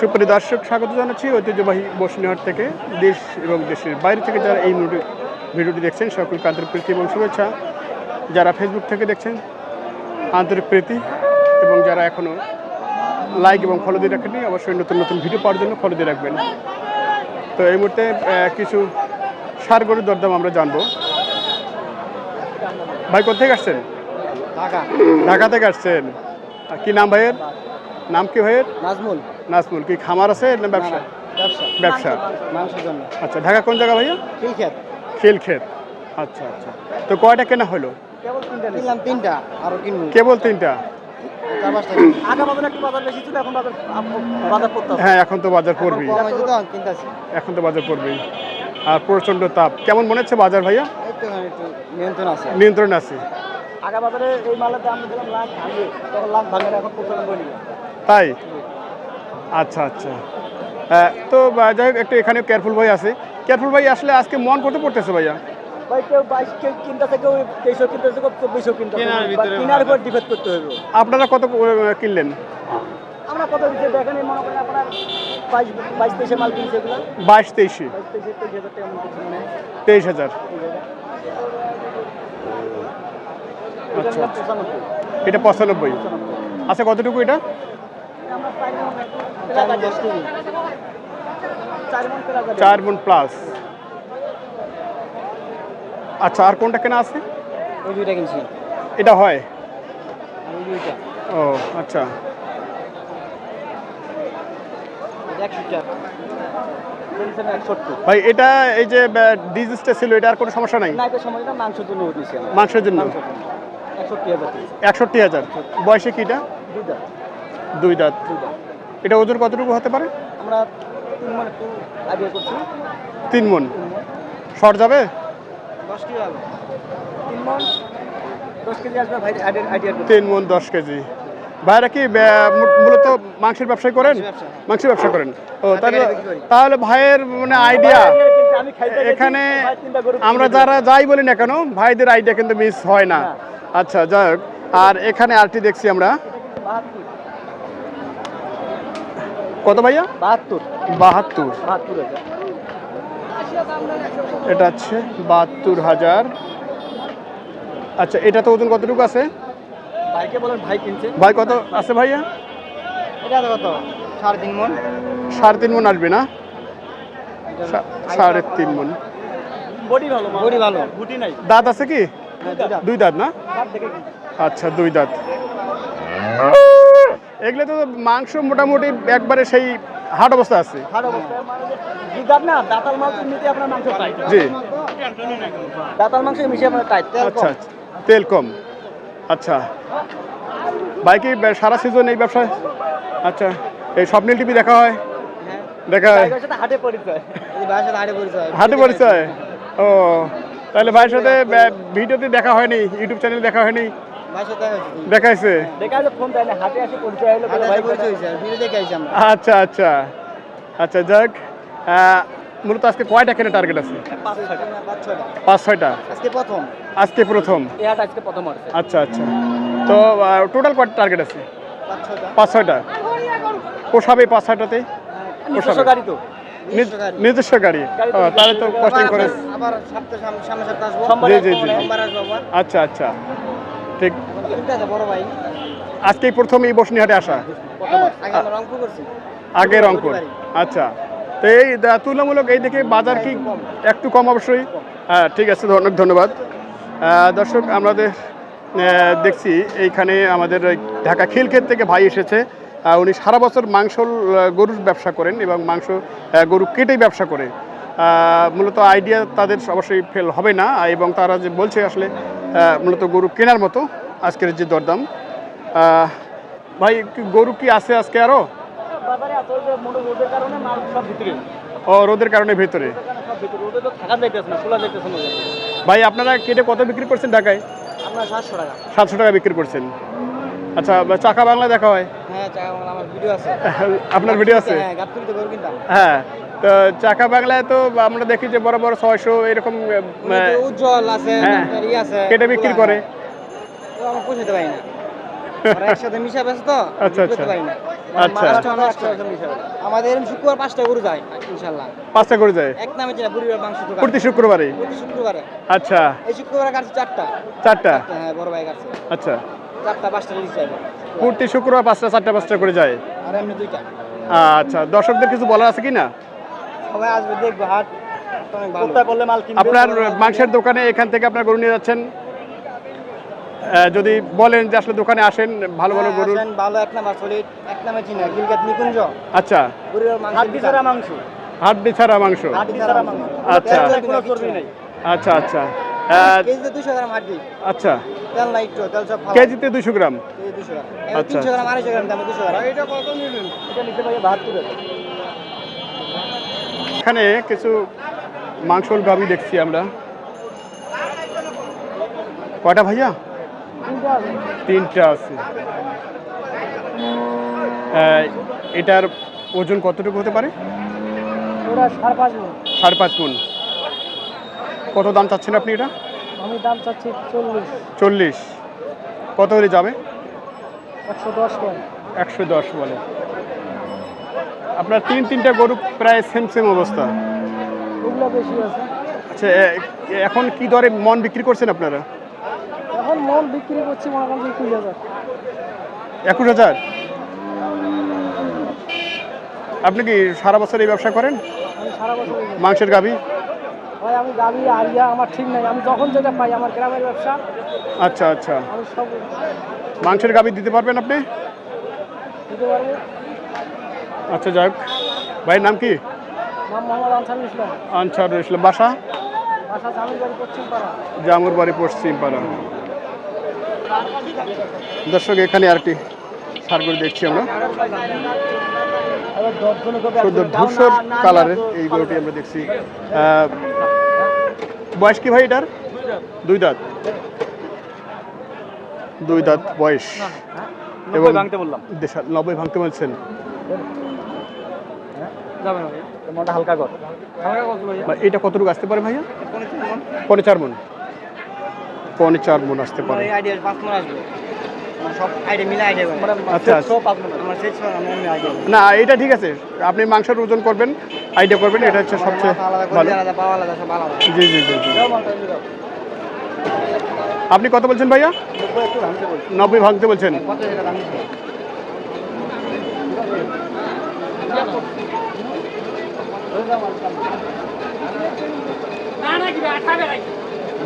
সুপ্রিয় দর্শক স্বাগত জানাচ্ছি ঐতিহ্যবাহী বসুনিহাট থেকে। দেশ এবং দেশের বাইরে থেকে যারা এই ভিডিও- ভিডিওটি দেখছেন সকলকে আন্তরিক প্রীতি এবং শুভেচ্ছা। যারা ফেসবুক থেকে দেখছেন আন্তরিক প্রীতি এবং যারা এখনও লাইক এবং ফলো দিয়ে রাখেননি অবশ্যই নতুন নতুন ভিডিও পাওয়ার জন্য ফলো দিয়ে রাখবেন। তো এই মুহূর্তে কিছু সার গরুর দরদাম আমরা জানব। ভাই কোথেকে আসছেন? ঢাকা। ঢাকা থেকে আসছেন। কি নাম ভাইয়ের? নাম কি ভাইয়ের? নাজমুল। নাজমুল কি খামার আছে না ব্যবসা? ব্যবসা। ব্যবসা। মাংসের জন্য আচ্ছা ঢাকা কোন জায়গা ভাইয়া? খিলখ্যাত খিলক্ষেত। আচ্ছা আচ্ছা। তো কয়টা কেনা হলো? কেবল তিনটা কিনলাম তিনটা আরও কিনবো। কেবল তিনটা? হ্যাঁ এখন তো বাজার পড়বি এখন তো বাজার পড়বি আর প্রচণ্ড তাপ। কেমন মনে হচ্ছে বাজার ভাইয়া? একটু একটু নিয়ন্ত্রণ আছে। নিয়ন্ত্রণ আছে। আগা বাজারে এই মালের দাম দিলাম লাখ ভাঙে তখন লাখ ভাঙে না, এখন পঁচানব্বই নিয়ে তাই? আচ্ছা আচ্ছা। হ্যাঁ, তো যাই হোক একটু এখানে কেয়ারফুল ভাই আছে। কেয়ারফুল ভাই আসলে আজকে মন কত পড়তেছে ভাইয়া? ভাই কেউ বাইশ কেউ কিনতেছে কেউ তেইশও কিনতেছে কেউ চব্বিশও কিনতেছে। কেনার বা ভিতরে কিনার উপর ডিপেন্ড করতে হবে আপনারা কত কিনলেন? আমরা কত দিচ্ছে দেখেন মনে করেন আপনার বাইশ বাইশ তেইশে মাল কিনছে এগুলো। বাইশ তেইশে? তেইশ হাজার মানে। আচ্ছা। পঁচানব্বই। এটা পঁচানব্বই। আচ্ছা কতটুকু এটা? চার মন প্লাস আচ্ছা আর কোনটা কেনা আছে? ওই দুইটা কিনছি। এটা হয়? ওই দুইটা। ও আচ্ছা। ভাই এটা এই যে ডিজিজটা ছিল এটা আর কোনো সমস্যা নাই? এটা মাংসের জন্য মাংসের জন্য? একষট্টি হাজার। বয়সে কিটা? দুইটা। দুই দাঁত দুইটা। এটা ওজন কতটুকু হতে পারে? আমরা তিন মণ একটু আগে করছি। তিন মন শর্ট যাবে? দশ কেজি হবে। তিন মণ দশ কেজি আসবে ভাই আইডিয়া আইডিয়া তিন মন দশ কেজি। ভাইরা কি মূলত মাংসের ব্যবসায় করেন? মাংসের ব্যবসা। করেন। ও তাহলে। তাহলে ভাইয়ের মানে আইডিয়া এখানে আমরা যারা যাই বলি না কেন ভাইদের আইডিয়া কিন্তু মিস হয় না। না। আচ্ছা যাই হোক। আর এখানে আরটি দেখছি আমরা। কত ভাইয়া? বাহাত্তর। বাহাত্তর। বাহাত্তর হাজার। এটা হচ্ছে বাহাত্তর হাজার। আচ্ছা এটা তো ওজন কতটুকু আছে? ভাইকে বলেন ভাই কিনছে। ভাই কত আছে ভাইয়া? এটা কত সাড়ে তিন মন। সাড়ে তিন মন আসবে না? সা- সাড়ে তিন মন। বডি ভালো বডি ভালো। গুটি নাই। দাঁত আছে কি? দুই দাঁত। না? আচ্ছা দুই দাঁত। এগুলো তো মাংস মোটামুটি একবারে সেই হাট অবস্থা আছে। মানে জি দাতাল মাংস মিশিয়ে তেল আচ্ছা কম। আচ্ছা তেল কম। আচ্ছা। ভাই কি সারা সিজন এই ব্যবসায় আচ্ছা এই স্বপ্নিল টিভি দেখা হয়? হ্যাঁ। দেখা হয়? ভাইয়ের হাটে পরিচয়। এই ভাইয়ের সাথে হাটে পরিচয়। ও তাহলে ভাইয়ের সাথে ভিডিওতে দেখা হয়নি ইউটিউব চ্যানেল দেখা হয়নি? ভাইয়ের সাথে দেখা হয়েছে দেখা হয়েছে দেখা যাচ্ছে ফোন দেয় না হাটে আসে পরিচয় হলো হাটে ভাই এসে পরিচয় হয়েছে, ভিডিও দেখে আইছি আমরা। আচ্ছা আচ্ছা। আচ্ছা যাক। মূলত আজকে কয়টা কেনা টার্গেট আছে? পাঁচ ছয়টা। আজকে প্রথম। আজকে প্রথম? আচ্ছা আচ্ছা। তো টোটাল কয়টা টার্গেট আছে? পাঁচ ছয়টা। পোষাবে পাঁচ ছয়টাতে নিজস্ব গাড়ি তো। নিজস্ব গাড়ি। তাহলে তো কস্টিং করে আবার- আবার সামনে সামনে সপ্তাহে জি, হয়। আচ্ছা আচ্ছা। ঠিক। আজকেই প্রথম এই বসনিহাটে আসা? প্রথম আগে রংপুর আচ্ছা। তো এই তুলনামূলক এই দেখে বাজার কি একটু কম। অবশ্যই? হ্যাঁ ঠিক আছে অনেক ধন্যবাদ। দর্শক আমাদের দেখছি এইখানে আমাদের ঢাকা খিলক্ষেত থেকে ভাই এসেছে। উনি সারা বছর মাংস গরুর ব্যবসা করেন এবং মাংস গরু কেটেই ব্যবসা করে। মূলত আইডিয়া তাদের অবশ্যই ফেল হবে না এবং তারা যে বলছে আসলে মূলত গরু কেনার মতো আজকের যে দরদাম। ভাই গরু কি আছে আজকে আরও ও রোদের কারণে ভেতরে। ভাই আপনারা কেটে কত বিক্রি করছেন ঢাকায়? আপনার সাতশো টাকা। বিক্রি করছেন। আচ্ছা চাকা বাংলা দেখা হয়? হ্যাঁ আপনার ভিডিও আছে? হ্যাঁ। তো চাকা বাংলায় তো আমরা দেখি যে বড় বড় ছয়শো এরকম উজ্জ্বল আছে হ্যাঁ। আছে কেটে বিক্রি করে। পারি না। একসাথে মিশা তো আচ্ছা, আচ্ছা। আচ্ছা। আমাদের শুক্রবার পাঁচটা গরু যায় ইনশাল্লাহ পাঁচটা করে যায়? এক নামে চিনা বুড়ির মাংস প্রতি শুক্রবারে? প্রতি শুক্রবারে। আচ্ছা। এই শুক্রবারে কাটছে চারটা। চারটা? হ্যাঁ বড় ভাই কাটছে। আচ্ছা। চারটা পাঁচটা রিলিজ যাবে প্রতি শুক্রবার পাঁচটা চারটা পাঁচটা করে যায়? আর এমনি দুইটা। আচ্ছা। দর্শকদের কিছু বলার আছে কি না? সবাই আসবে দেখবে হাট। মাল কিনবে? আপনার মাংসের দোকানে এখান থেকে আপনার গরু নিয়ে যাচ্ছেন? যদি বলেন যে আসলে দোকানে আসেন ভালো ভালো হ্যাঁ, গরু ভালো এক নাম্বার সলিড এক নামে চিনা গিলগাত নিকুঞ্জ। আচ্ছা। হাড্ডি ছাড়া মাংস। হাড্ডি ছাড়া মাংস। হাড্ডি ছাড়া মাংস। আচ্ছা। কোনো কোনো চর্বি নেই। আচ্ছা আচ্ছা। কেজিতে দুশো গ্রাম হাড্ডি আচ্ছা। তেল নাই একটু তেল সব কেজিতে দুশো গ্রাম? কেজি দুশো গ্রাম। আচ্ছা। তিনশো গ্রাম আড়াইশো গ্রাম দাম দুশো গ্রাম। এটা কত নিলেন? এটা নিতে পারি বাহাত্তর। এখানে কিছু মাংসল গাবি দেখছি আমরা। কয়টা ভাইয়া? তিনটা আছে। এটার ওজন কতটুকু হতে পারে? সাড়ে পাঁচ মন। কত দাম চাচ্ছেন আপনি এটা? আমি দাম চাচ্ছি চল্লিশ। চল্লিশ। কত হলে যাবে? একশো দশ কম একশো দশ বলে আপনার তিন তিনটা গরু প্রায় সেম সেম অবস্থা। আচ্ছা এখন কি দরে মন বিক্রি করছেন আপনারা? এখন মন বিক্রি করছি কুড়ি হাজার। একুশ হাজার? আপনি কি সারা বছর এই ব্যবসা করেন? সারা বছর মাংসের গাবি ভাই আমি আরিয়া আমার ঠিক নাই। আমি যখন যেটা পাই আমার গ্রামের ব্যবসা। আচ্ছা আচ্ছা। আমি সব মাংসের গাবি দিতে পারবেন আপনি? দিতে পারব। আচ্ছা যাক ভাইয়ের নাম কি? আনসারুল ইসলাম। বাসা জামির বাড়ি পশ্চিম পাড়া জামুর বাড়ি পশ্চিম পাড়া দর্শক এখানে আরেকটি সারগরি দেখছি আমরা। ধূসর কালারের এই গরুটি আমরা দেখছি। বয়স কি ভাই এটার? দুই দাঁত। দুই দাঁত বয়স। এবং ভাঙতে নব্বই ভাঙতে বলছেন। যাবে না মনটা হালকা কর। হালকা কত এটা কতটুকু আসতে পারে ভাইয়া? পনে চার মন। পনে চার মন আসতে পারে। আইডিয়া পাঁচ মন আসবে। আচ্ছা, আচ্ছা। না এটা ঠিক আছে। আপনি মাংসের ওজন করবেন আইডিয়া করবেন এটা হচ্ছে সবচেয়ে ভালো। জি জি জি আপনি কত বলছেন ভাইয়া? নব্বই ভাঙতে বলছেন কত টাকা দাম দিচ্ছে?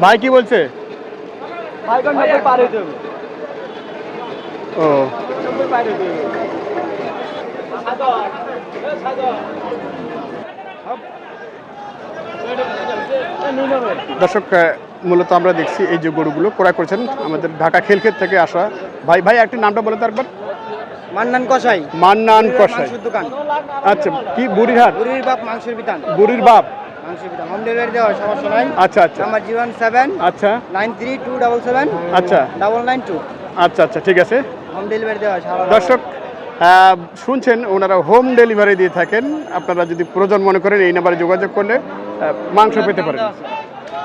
ভাই কি বলছে? ও। দর্শক মূলত আমরা দেখছি এই যে গরুগুলো ক্রয় করেছেন আমাদের ঢাকা খেলক্ষেত থেকে আসা ভাই। ভাই, একটি নামটা বলে তো একবার। মান্নান কষাই মান্নান কষাই দোকান। আচ্ছা কি বুড়িরহাট? বুড়ির বাপ মাংসের বিতান। বুড়ির বাপ? হোম ডেলিভারি সমস্যা নাই। আচ্ছা আচ্ছা। আমার সেভেন আচ্ছা। Nine three two double seven আচ্ছা। Double nine two. আচ্ছা আচ্ছা ঠিক আছে। হোম ডেলিভারি দেওয়া দর্শক শুনছেন ওনারা হোম ডেলিভারি দিয়ে থাকেন। আপনারা যদি প্রয়োজন মনে করেন এই নাম্বারে যোগাযোগ করলে মাংস পেতে পারেন।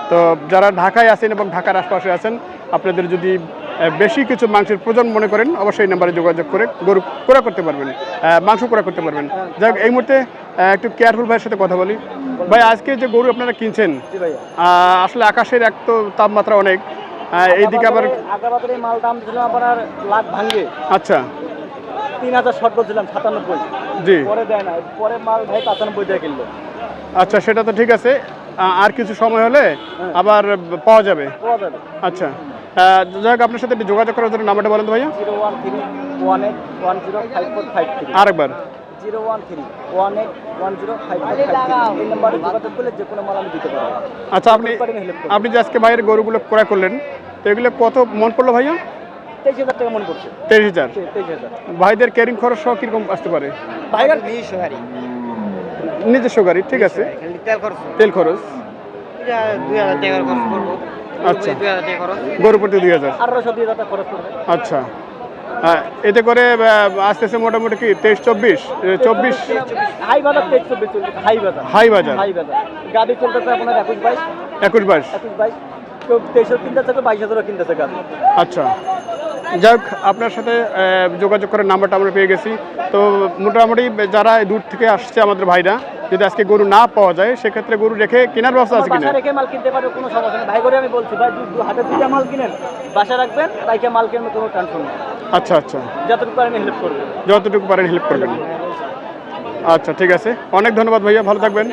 তো যারা ঢাকায় আছেন এবং ঢাকার আশপাশে আছেন আপনাদের যদি বেশি কিছু মাংসের প্রয়োজন মনে করেন অবশ্যই এই নাম্বারে যোগাযোগ করে গরু ক্রয় করতে পারবেন মাংস ক্রয় করতে পারবেন। যাক এই মুহূর্তে একটু কেয়ারফুল ভাইয়ের সাথে কথা বলি। ভাই আজকে যে গরু আপনারা কিনছেন আসলে আকাশের এক তো তাপমাত্রা অনেক এইদিকে আবার মাল দাম দিলাম আপনার লাখ ভাঙ্গে। আচ্ছা। তিন হাজার শর্ট করছিলাম সাতানব্বই। জি। পরে দেয় না পরে মাল ভাই পঁচানব্বই দিয়ে কিনলো। আচ্ছা সেটা তো ঠিক আছে। আর কিছু সময় হলে আবার পাওয়া যাবে। আচ্ছা। যাই হোক আপনার সাথে যোগাযোগ করার জন্য নাম্বারটা বলেন তো ভাইয়া। আরেকবার। Zero one three one eight one zero five এই নাম্বারে যোগাযোগ করলে যে কোনো মাল আমি দিতে পারব। আচ্ছা আপনি আপনি যে আজকে ভাইয়ের গরুগুলো ক্রয় করলেন তো এগুলো কত মন পড়ল ভাইয়া? তেইশ হাজার টাকা মনে তেইশ ভাইদের ক্যারিং খরচ সহ কীরকম আসতে পারে? গাড়ি নিজস্ব গাড়ি ঠিক আছে? তেল খরচ। তেল আচ্ছা। গরু প্রতি দুই হাজার। আচ্ছা। আহ, এতে করে আহ, আসতেছে মোটামুটি কি তেইশ চব্বিশ? চব্বিশ? হাই বাজার তেইশ চব্বিশ হাই বাজার। হাই বাজার। হাই বাজার। গাড়ি চলতেছে আপনার একুশ বাইশ। একুশ বাইশ। একুশ বাইশ। কেউ তেইশও কিনতেছে কেউ বাইশ হাজারও কিনতেছে গাড়ি। আচ্ছা। যাই হোক আপনার সাথে যোগাযোগ করার নাম্বারটা আমরা পেয়ে গেছি। তো মোটামুটি যারা দূর থেকে আসছে আমাদের ভাইরা যদি আজকে গরু না পাওয়া যায় সেক্ষেত্রে গরু রেখে কেনার ব্যবস্থা আছে কিনা? রেখে মাল কিনতে পারবে কোনো সমস্যা নেই। ভাই করে আমি বলছি ভাই দু- হাতে দুইটা মাল কিনেন বাসা রাখবেন রাইকে মাল কিনবে কোনো টেনশন নেই। আচ্ছা আচ্ছা। যতটুকু আমি হেল্প করব যতটুকু পারেন হেল্প করবেন। আচ্ছা ঠিক আছে। অনেক ধন্যবাদ ভাইয়া ভালো থাকবেন।